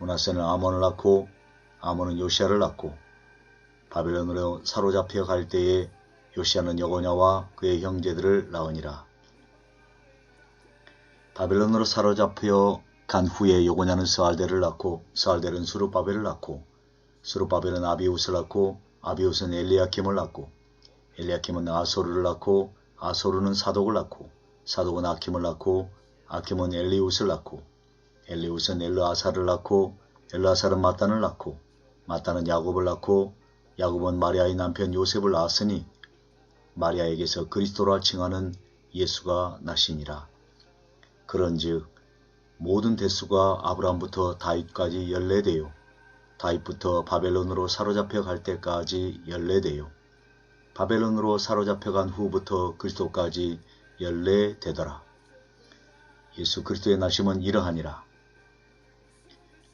문하세는 아몬을 낳고 아몬은 요시아를 낳고 바벨론으로 사로잡혀 갈 때에 요시아는 여고냐와 그의 형제들을 낳으니라. 바벨론으로 사로잡혀 간 후에 여고냐는 스알데를 낳고 스알데는 수르바벨을 낳고 수르바벨은 아비우스를 낳고 아비우스는 엘리야킴을 낳고 엘리야킴은 아소르를 낳고 아소르는 사독을 낳고 사독은 아킴을 낳고 아킴은 엘리우스를 낳고 엘리우스는 엘르아사를 낳고 엘르아사는 마단을 낳고 마단은 야곱을 낳고 야곱은 마리아의 남편 요셉을 낳았으니 마리아에게서 그리스도라 칭하는 예수가 나시니라. 그런즉 모든 대수가 아브라함부터 다윗까지 열례되요 다윗부터 바벨론으로 사로잡혀 갈 때까지 열례되요 바벨론으로 사로잡혀 간 후부터 그리스도까지 열례되더라. 예수 그리스도의 나심은 이러하니라.